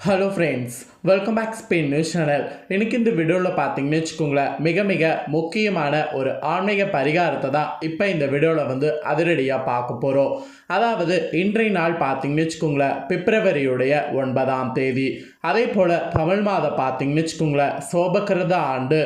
Hello friends welcome back Spain news channel எனக்கு இந்த வீடியோவில் பார்த்தீங்கன்னு வச்சுக்கோங்களேன் மிக மிக முக்கியமான ஒரு ஆன்மீக பரிகாரத்தை தான் இப்போ இந்த வீடியோவில் வந்து அதிரடியாக பார்க்க போகிறோம் அதாவது இன்றைய நாள் பார்த்தீங்கன்னு வச்சுக்கோங்களேன் பிப்ரவரியுடைய ஒன்பதாம் தேதி. அதே போல் தமிழ் மாதம் பார்த்தீங்கன்னு வச்சுக்கோங்களேன் சோபகிருத ஆண்டு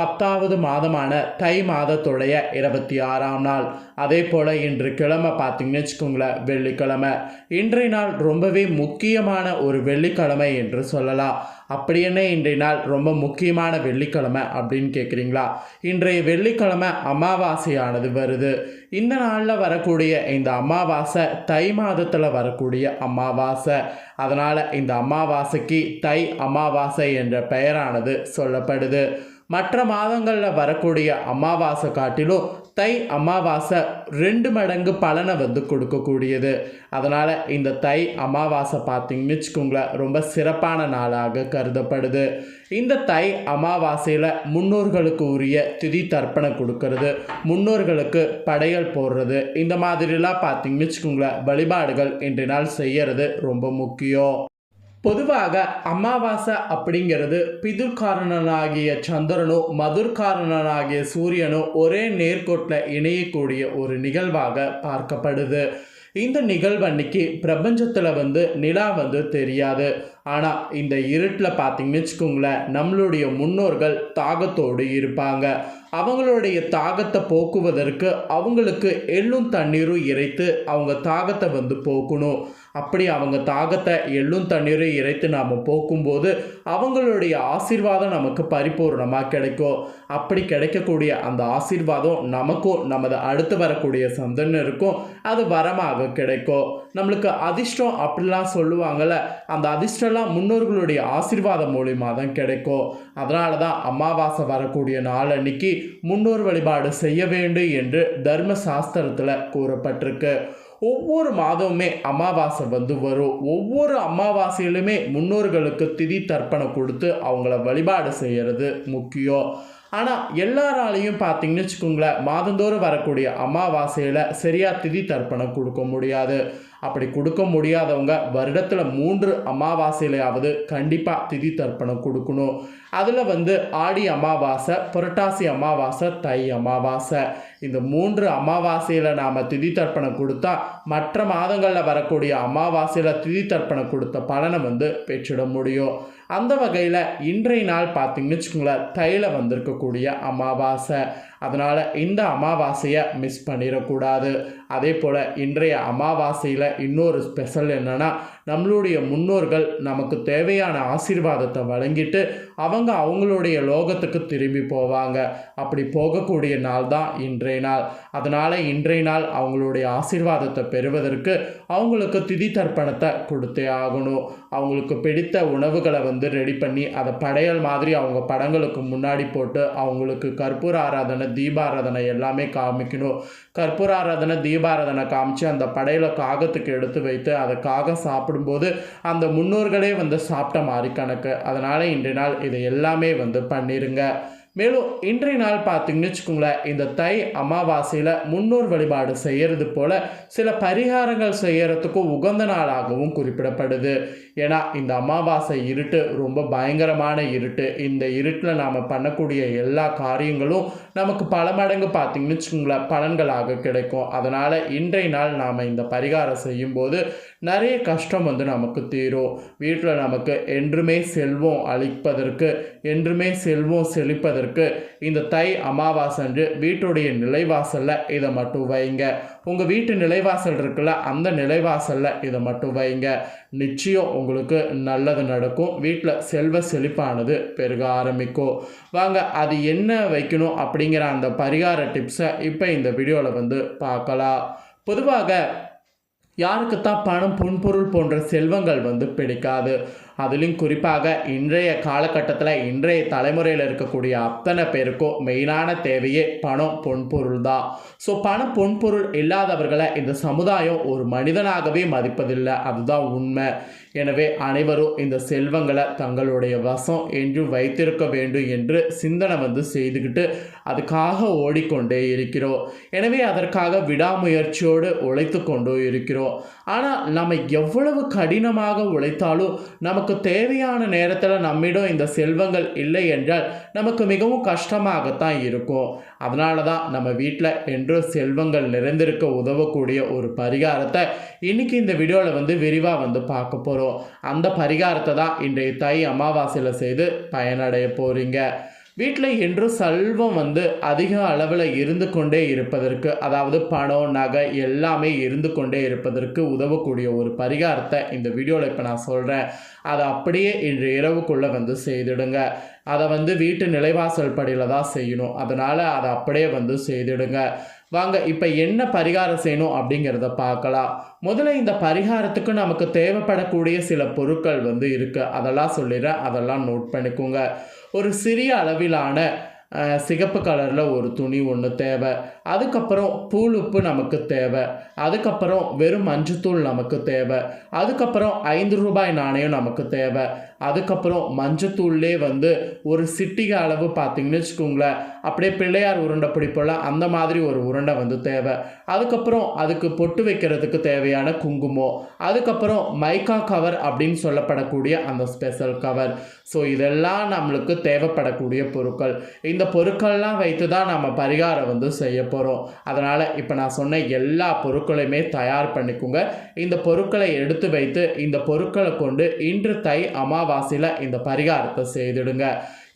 பத்தாவது மாதமான தை மாதத்துடைய இருபத்தி ஆறாம் நாள். அதே போல் இன்று கிழமை பார்த்தீங்கன்னு வச்சுக்கோங்களேன் வெள்ளிக்கிழமை. இன்றைய நாள் ரொம்பவே முக்கியமான ஒரு வெள்ளிக்கிழமை என்று சொல்லலாம். அப்படி என்ன இன்றைய நாள் ரொம்ப முக்கியமான வெள்ளிக்கிழமை அப்படின்னு கேட்குறீங்களா இன்றைய வெள்ளிக்கிழமை அமாவாசையானது வருது. இந்த நாளில் வரக்கூடிய இந்த அமாவாசை தை மாதத்தில் வரக்கூடிய அமாவாசை. அதனால் இந்த அமாவாசைக்கு தை அமாவாசை என்ற பெயரானது சொல்லப்படுது. மற்ற மாதங்களில் வரக்கூடிய அமாவாசை காட்டிலும் தை அமாவாசை ரெண்டு மடங்கு பலனை வந்து கொடுக்கக்கூடியது. அதனால் இந்த தை அமாவாசை பார்த்திங்கன்னு வச்சுக்கோங்களேன் ரொம்ப சிறப்பான நாளாக கருதப்படுது. இந்த தை அமாவாசையில் முன்னோர்களுக்கு உரிய திதி தர்ப்பணம் கொடுக்கறது முன்னோர்களுக்கு படையல் போடுறது இந்த மாதிரிலாம் பார்த்திங்கன்னு வச்சுக்கோங்களேன் வழிபாடுகள் இன்றைய நாள் செய்கிறது ரொம்ப முக்கியம். பொதுவாக அமாவாசை அப்படிங்கிறது பிதுர்காரணனாகிய சந்திரனும் மதுர்காரணனாகிய சூரியனும் ஒரே நேர்கோட்டில் இணையக்கூடிய ஒரு நிகழ்வாக பார்க்கப்படுது. இந்த நிகழ்வு அன்னைக்கு பிரபஞ்சத்தில் வந்து நிலா வந்து தெரியாது. ஆனால் இந்த இருட்டில் பார்த்தீங்கன்னு வச்சுக்கோங்களேன் நம்மளுடைய முன்னோர்கள் தாகத்தோடு இருப்பாங்க. அவங்களுடைய தாகத்தை போக்குவதற்கு அவங்களுக்கு எள்ளும் தண்ணீரும் இறைத்து அவங்க தாகத்தை வந்து போக்கணும். அப்படி அவங்க தாகத்தை எள்ளும் தண்ணீரும் இறைத்து நாம் போக்கும்போது அவங்களுடைய ஆசீர்வாதம் நமக்கு பரிபூர்ணமாக கிடைக்கும். அப்படி கிடைக்கக்கூடிய அந்த ஆசீர்வாதம் நமக்கும் நமது அடுத்து வரக்கூடிய சந்தனருக்கும் அது வரமாக கிடைக்கும். நம்மளுக்கு அதிர்ஷ்டம் அப்படிலாம் சொல்லுவாங்கள்ல அந்த இதெல்லாம் முன்னோர்களுடைய ஆசீர்வாதம் மூலியமாக தான் கிடைக்கும். அதனால தான் அமாவாசை வரக்கூடிய நாள் அன்னைக்கு முன்னோர் வழிபாடு செய்ய வேண்டும் என்று தர்ம சாஸ்திரத்தில் கூறப்பட்டிருக்கு. ஒவ்வொரு மாதமுமே அமாவாசை வந்து வரும். ஒவ்வொரு அமாவாசையிலுமே முன்னோர்களுக்கு திதி தர்ப்பணம் கொடுத்து அவங்கள வழிபாடு செய்கிறது முக்கியம். ஆனால் எல்லாராலையும் பார்த்தீங்கன்னு வச்சுக்கோங்களேன் மாதந்தோறும் வரக்கூடிய அமாவாசையில் சரியாக திதி தர்ப்பணம் கொடுக்க முடியாது. அப்படி கொடுக்க முடியாதவங்க வருடத்தில் மூன்று அமாவாசையிலையாவது கண்டிப்பாக திதி தர்ப்பணம் கொடுக்கணும். அதில் வந்து ஆடி அமாவாசை புரட்டாசி அமாவாசை தை அமாவாசை. இந்த மூன்று அமாவாசையில் நாம் திதி தர்ப்பணம் கொடுத்தா மற்ற மாதங்களில் வரக்கூடிய அமாவாசையில் திதி தர்ப்பணம் கொடுத்த பலனை வந்து பெற்றிட முடியும். அந்த வகையில் இன்றைய நாள் பார்த்திங்கன்னு வச்சுக்கோங்களேன் தையில் வந்திருக்கக்கூடிய அமாவாசை. அதனால் இந்த அமாவாசையை மிஸ் பண்ணிடக்கூடாது. அதே போல் இன்றைய அமாவாசையில் இன்னொரு ஸ்பெஷல் என்னென்னா நம்மளுடைய முன்னோர்கள் நமக்கு தேவையான ஆசீர்வாதத்தை வழங்கிட்டு அவங்க அவங்களுடைய லோகத்துக்கு திரும்பி போவாங்க. அப்படி போகக்கூடிய நாள் தான் இன்றைய நாள். அதனால் இன்றைய நாள் அவங்களுடைய ஆசீர்வாதத்தை பெறுவதற்கு அவங்களுக்கு திதி தர்ப்பணத்தை கொடுத்தே ஆகணும். அவங்களுக்கு பிடித்த உணவுகளை வந்து ரெடி பண்ணி அதை படையல் மாதிரி அவங்க படங்களுக்கு முன்னாடி போட்டு அவங்களுக்கு கற்பூர ஆராதனை தீபாராதனை எல்லாமே காமிக்கணும். கற்பூராராதனை தீபாராதனை காமிச்சு அந்த படையில் காகத்துக்கு எடுத்து வைத்து அதை காகம் சாப்பிடும்போது அந்த முன்னோர்களே வந்து சாப்பிட்ட மாதிரி கணக்கு. அதனால் இன்றைய நாள் இதை எல்லாமே வந்து பண்ணிடுங்க மேலும் இன்றைய நாள் பார்த்தீங்கன்னு வச்சுக்கோங்களேன் இந்த தை அமாவாசையில் முன்னோர் வழிபாடு செய்கிறது போல சில பரிகாரங்கள் செய்கிறதுக்கும் உகந்த நாளாகவும் குறிப்பிடப்படுது. ஏன்னா இந்த அமாவாசை இருட்டு ரொம்ப பயங்கரமான இருட்டு. இந்த இருட்டில் நாம் பண்ணக்கூடிய எல்லா காரியங்களும் நமக்கு பல மடங்கு பார்த்திங்கன்னு வச்சுக்கோங்களேன் பலன்களாக கிடைக்கும். அதனால் இன்றைய நாள் நாம் இந்த பரிகாரம் செய்யும்போது நிறைய கஷ்டம் வந்து நமக்கு தீரும். வீட்டில் நமக்கு என்றுமே செல்வம் அளிப்பதற்கு என்றுமே செல்வம் செழிப்பதற்கு இந்த தை அமாவாசை அன்று வீட்டுடைய நிலைவாசலில் இதை மட்டும் வைங்க. உங்கள் வீட்டு நிலைவாசல் இருக்குல்ல அந்த நிலைவாசலில் இதை மட்டும் வைங்க. நிச்சயம் உங்களுக்கு நல்லது நடக்கும். வீட்டில் செல்வ செழிப்பானது பெருக ஆரம்பிக்கும். வாங்க அது என்ன வைக்கணும் அப்படிங்கிற அந்த பரிகார டிப்ஸை இப்போ இந்த வீடியோவில் வந்து பார்க்கலாம். பொதுவாக யாருக்குத்தான் பணம் புன்பொருள் போன்ற செல்வங்கள் வந்து பிடிக்காது. அதுலேயும் குறிப்பாக இன்றைய காலகட்டத்தில் இன்றைய தலைமுறையில் இருக்கக்கூடிய அத்தனை பேருக்கும் மெயினான தேவையே பணம் பொன்பொருள் தான் ஸோ பணம் பொன்பொருள் இல்லாதவர்களை இந்த சமுதாயம் ஒரு மனிதனாகவே மதிப்பதில்லை. அதுதான் உண்மை. எனவே அனைவரும் இந்த செல்வங்களை தங்களுடைய வசம் என்று வைத்திருக்க வேண்டும் என்று சிந்தனை வந்து செய்துக்கிட்டு அதுக்காக ஓடிக்கொண்டே இருக்கிறோம். எனவே அதற்காக விடாமுயற்சியோடு உழைத்து கொண்டோ இருக்கிறோம். ஆனால் நம்ம எவ்வளவு கடினமாக உழைத்தாலும் நமக்கு தேவையான நேரத்தில் நம்மிடம் இந்த செல்வங்கள் இல்லை என்றால் நமக்கு மிகவும் கஷ்டமாகத்தான் இருக்கும். அதனால தான் நம்ம வீட்டில் என்றும் செல்வங்கள் நிறைந்திருக்க உதவக்கூடிய ஒரு பரிகாரத்தை இன்னைக்கு இந்த வீடியோவில் வந்து விரிவாக வந்து பார்க்க போகிறோம் அந்த பரிகாரத்தை தான் இன்றைய தை அமாவாசையில் செய்து பயனடைய போகிறீங்க வீட்டில் இன்று செல்வம் வந்து அதிக அளவில் இருந்து கொண்டே இருப்பதற்கு அதாவது பணம் நகை எல்லாமே இருந்து கொண்டே இருப்பதற்கு உதவக்கூடிய ஒரு பரிகாரத்தை இந்த வீடியோவில் இப்போ நான் சொல்கிறேன் அதை அப்படியே இன்று இரவுக்குள்ளே வந்து செய்திடுங்க. அதை வந்து வீட்டு நிலைவாசல் படியில் தான் செய்யணும். அதனால் அதை அப்படியே வந்து செய்திடுங்க. வாங்க இப்போ என்ன பரிகாரம் செய்யணும் அப்படிங்கிறத பார்க்கலாம். முதல்ல இந்த பரிகாரத்துக்கு நமக்கு தேவைப்படக்கூடிய சில பொருட்கள் வந்து இருக்குது அதெல்லாம் சொல்லிடுறேன். அதெல்லாம் நோட் பண்ணிக்கோங்க. ஒரு சிறிய அளவிலான சிகப்பு கலரில் ஒரு துணி ஒன்று தேவை. அதுக்கப்புறம் பூலுப்பு நமக்கு தேவை. அதுக்கப்புறம் வெறும் மஞ்சத்தூள் நமக்கு தேவை. அதுக்கப்புறம் ஐந்து ரூபாய் நாணயம் நமக்கு தேவை. அதுக்கப்புறம் மஞ்சத்தூள்லே வந்து ஒரு சிட்டிக அளவு பார்த்தீங்கன்னு வச்சுக்கோங்களேன். அப்படியே பிள்ளையார் உருண்டை பிடிப்போல அந்த மாதிரி ஒரு உருண்டை வந்து தேவை. அதுக்கப்புறம் அதுக்கு பொட்டு வைக்கிறதுக்கு தேவையான குங்குமம். அதுக்கப்புறம் மைக்கா கவர் அப்படின்னு சொல்லப்படக்கூடிய அந்த ஸ்பெஷல் கவர் ஸோ இதெல்லாம் நம்மளுக்கு தேவைப்படக்கூடிய பொருட்கள். இந்த இந்த பொருட்கள்லாம் வைத்து தான் நம்ம பரிகாரம் வந்து செய்ய போகிறோம் அதனால் இப்போ நான் சொன்ன எல்லா பொருட்களையுமே தயார் பண்ணிக்கோங்க. இந்த பொருட்களை எடுத்து வைத்து இந்த பொருட்களை கொண்டு இன்று தை அமாவாசையில் இந்த பரிகாரத்தை செய்திடுங்க.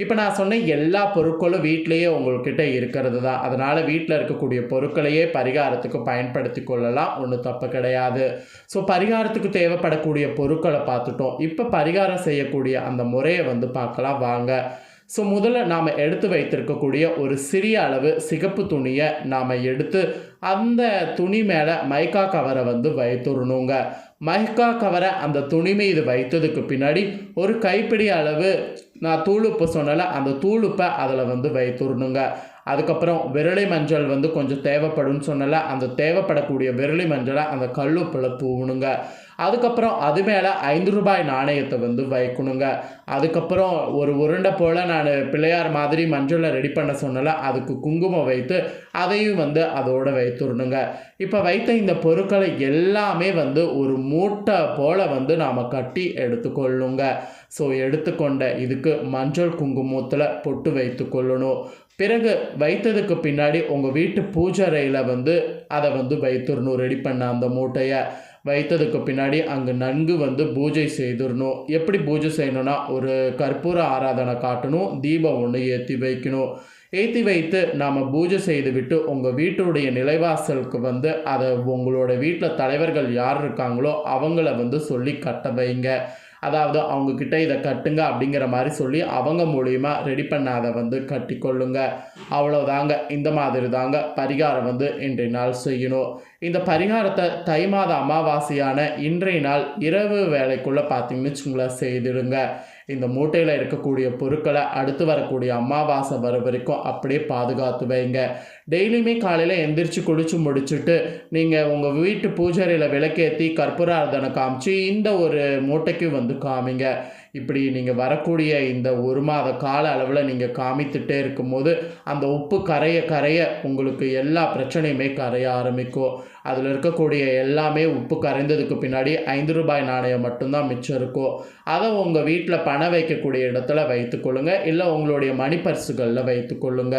இப்போ நான் சொன்ன எல்லா பொருட்களும் வீட்டிலேயே உங்கள்கிட்ட இருக்கிறது தான். அதனால் வீட்டில் இருக்கக்கூடிய பொருட்களையே பரிகாரத்துக்கு பயன்படுத்தி கொள்ளலாம். ஒன்றும் தப்பு கிடையாது. ஸோ பரிகாரத்துக்கு தேவைப்படக்கூடிய பொருட்களை பார்த்துட்டோம். இப்போ பரிகாரம் செய்யக்கூடிய அந்த முறையை வந்து பார்க்கலாம். வாங்க. ஸோ முதல்ல நாம் எடுத்து வைத்திருக்கக்கூடிய ஒரு சிறிய அளவு சிகப்பு துணியை நாம் எடுத்து அந்த துணி மேலே மைக்கா கவரை வந்து வைத்துடணுங்க. மைக்கா கவரை அந்த துணி மீது வைத்ததுக்கு பின்னாடி ஒரு கைப்பிடி அளவு நான் தூளுப்பு சொன்னல அந்த தூளுப்பை அதில் வந்து வைத்துடணுங்க. அதுக்கப்புறம் விரலி மஞ்சள் வந்து கொஞ்சம் தேவைப்படும்னு சொன்னல அந்த தேவைப்படக்கூடிய விரலி மஞ்சளை அந்த கல்லுப்பில் தூவணுங்க. அதுக்கப்புறம் அது மேலே ஐந்து ரூபாய் நாணயத்தை வந்து வைக்கணுங்க. அதுக்கப்புறம் ஒரு உருண்டை போல் நான் பிள்ளையார் மாதிரி மஞ்சளை ரெடி பண்ண சொன்னல அதுக்கு குங்குமம் வைத்து அதையும் வந்து அதோடு வைத்துடணுங்க. இப்போ வைத்த இந்த பொருட்களை எல்லாமே வந்து ஒரு மூட்டை போல் வந்து நாம் கட்டி எடுத்துக்கொள்ளுங்க. ஸோ எடுத்துக்கொண்ட இதுக்கு மஞ்சள் குங்குமத்தில் பொட்டு வைத்து கொள்ளணும். பிறகு வைத்ததுக்கு பின்னாடி உங்கள் வீட்டு பூஜறையில் வந்து அதை வந்து வைத்துடணும் ரெடி பண்ண அந்த மூட்டையை. வைத்ததுக்கு பின்னாடி அங்கே நன்கு வந்து பூஜை செய்திடணும். எப்படி பூஜை செய்யணும்னா ஒரு கற்பூர ஆராதனை காட்டணும் தீபம் ஒன்று ஏற்றி வைக்கணும். ஏற்றி வைத்து நாம் பூஜை செய்துவிட்டு உங்கள் வீட்டுடைய நிலைவாசலுக்கு வந்து அதை உங்களோட வீட்டில் தலைவர்கள் யார் இருக்காங்களோ அவங்கள வந்து சொல்லி கட்ட வைங்க. அதாவது அவங்கக்கிட்ட இதை கட்டுங்க அப்படிங்கிற மாதிரி சொல்லி அவங்க மூலியமா ரெடி பண்ணாத வந்து வந்து கட்டிக்கொள்ளுங்க. அவ்வளோதாங்க இந்த மாதிரி தாங்க பரிகாரம் வந்து இன்றைய நாள் செய்யணும். இந்த பரிகாரத்தை தை மாத அமாவாசையான இன்றைய நாள் இரவு வேலைக்குள்ளே பார்த்தீங்கன்னு வச்சுங்களேன் செய்திடுங்க. இந்த மூட்டையில் இருக்கக்கூடிய பொருட்களை அடுத்து வரக்கூடிய அமாவாசை வர வரைக்கும் அப்படியே பாதுகாத்து வைங்க. டெய்லியுமே காலையில் எந்திரிச்சு குளிச்சு முடிச்சுட்டு நீங்கள் உங்கள் வீட்டு பூஜாரியில் விளக்கேற்றி கற்பூரார்தனை காமிச்சு இந்த ஒரு மூட்டைக்கு வந்து காமிங்க. இப்படி நீங்கள் வரக்கூடிய இந்த ஒரு மாத கால அளவில் நீங்கள் காமித்துட்டே இருக்கும்போது அந்த உப்பு கரைய கரைய உங்களுக்கு எல்லா பிரச்சனையுமே கரைய ஆரம்பிக்கும். அதில் இருக்கக்கூடிய எல்லாமே உப்பு கரைந்ததுக்கு பின்னாடி ஐந்து ரூபாய் நாணயம் மட்டும்தான் மிச்சம் இருக்கும் அதை உங்கள் வீட்டில் பணம் வைக்கக்கூடிய இடத்துல வைத்துக்கொள்ளுங்க இல்லை உங்களுடைய மணி பர்சுகளில் வைத்துக்கொள்ளுங்க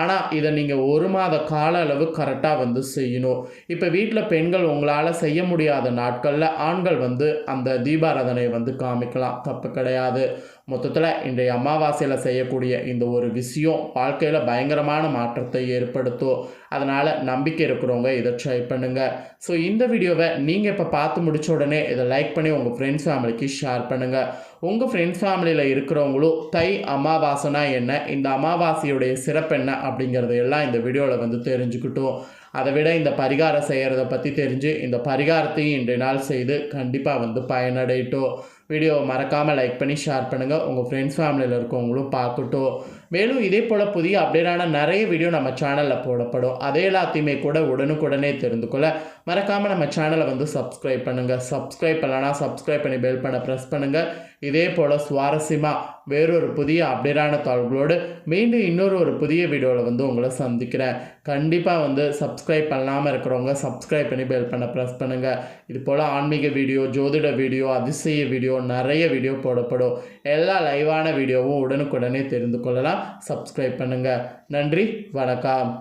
ஆனால் இதை நீங்கள் ஒரு மாத கால அளவு கரெக்டாக வந்து செய்யணும். இப்போ வீட்டில் பெண்கள் உங்களால் செய்ய முடியாத நாட்களில் ஆண்கள் வந்து அந்த தீபாராதனையை வந்து காமிக்கலாம். தப்பு கிடையாது. மொத்தத்தில் இன்றைய அமாவாசையில் செய்யக்கூடிய இந்த ஒரு விஷயம் வாழ்க்கையில் பயங்கரமான மாற்றத்தை ஏற்படுத்தும். அதனால் நம்பிக்கை இருக்கிறவங்க இதை ட்ரை பண்ணுங்கள் ஸோ இந்த வீடியோவை நீங்கள் இப்போ பார்த்து முடிச்ச உடனே இதை லைக் பண்ணி உங்கள் ஃப்ரெண்ட்ஸ் ஃபேமிலிக்கு ஷேர் பண்ணுங்கள் உங்கள் ஃப்ரெண்ட்ஸ் ஃபேமிலியில் இருக்கிறவங்களும் தை அமாவாசைனா என்ன இந்த அமாவாசையுடைய சிறப்பு என்ன அப்படிங்கிறத எல்லாம் இந்த வீடியோவில் வந்து தெரிஞ்சுக்கிட்டோம். அதை விட இந்த பரிகாரம் செய்கிறத பற்றி தெரிஞ்சு இந்த பரிகாரத்தையும் இன்றைய நாள் செய்து கண்டிப்பாக வந்து பயனடையிட்டோம். வீடியோவை மறக்காமல் லைக் பண்ணி ஷேர் பண்ணுங்கள் உங்கள் ஃப்ரெண்ட்ஸ் ஃபேமிலியில் இருக்கவங்களும் பார்க்கட்டும். மேலும் இதே போல் புதிய அப்டேட்டான நிறைய வீடியோ நம்ம சேனலில் போடப்படும். அதே எல்லாத்தையுமே கூட உடனுக்குடனே தெரிந்து கொள்ள மறக்காமல் நம்ம சேனலை வந்து சப்ஸ்கிரைப் பண்ணுங்கள் சப்ஸ்கிரைப் பண்ணலன்னா சப்ஸ்கிரைப் பண்ணி பெல் பண்ண ப்ரெஸ் பண்ணுங்கள் இதே போல் சுவாரஸ்யமாக வேறொரு புதிய அப்டேட்டான தாள்களோடு மீண்டும் இன்னொரு ஒரு புதிய வீடியோவில் வந்து உங்களை சந்திக்கிறேன். கண்டிப்பாக வந்து சப்ஸ்கிரைப் பண்ணாமல் இருக்கிறவங்க சப்ஸ்கிரைப் பண்ணி பெல் பண்ண ப்ரெஸ் பண்ணுங்கள் இது போல் ஆன்மீக வீடியோ ஜோதிட வீடியோ அதிசய வீடியோ நிறைய வீடியோ போடப்படும். எல்லா லைவான வீடியோவும் உடனுக்குடனே தெரிந்து கொள்ளலாம். சப்ஸ்கிரைப் பண்ணுங்கள் நன்றி வணக்கம்.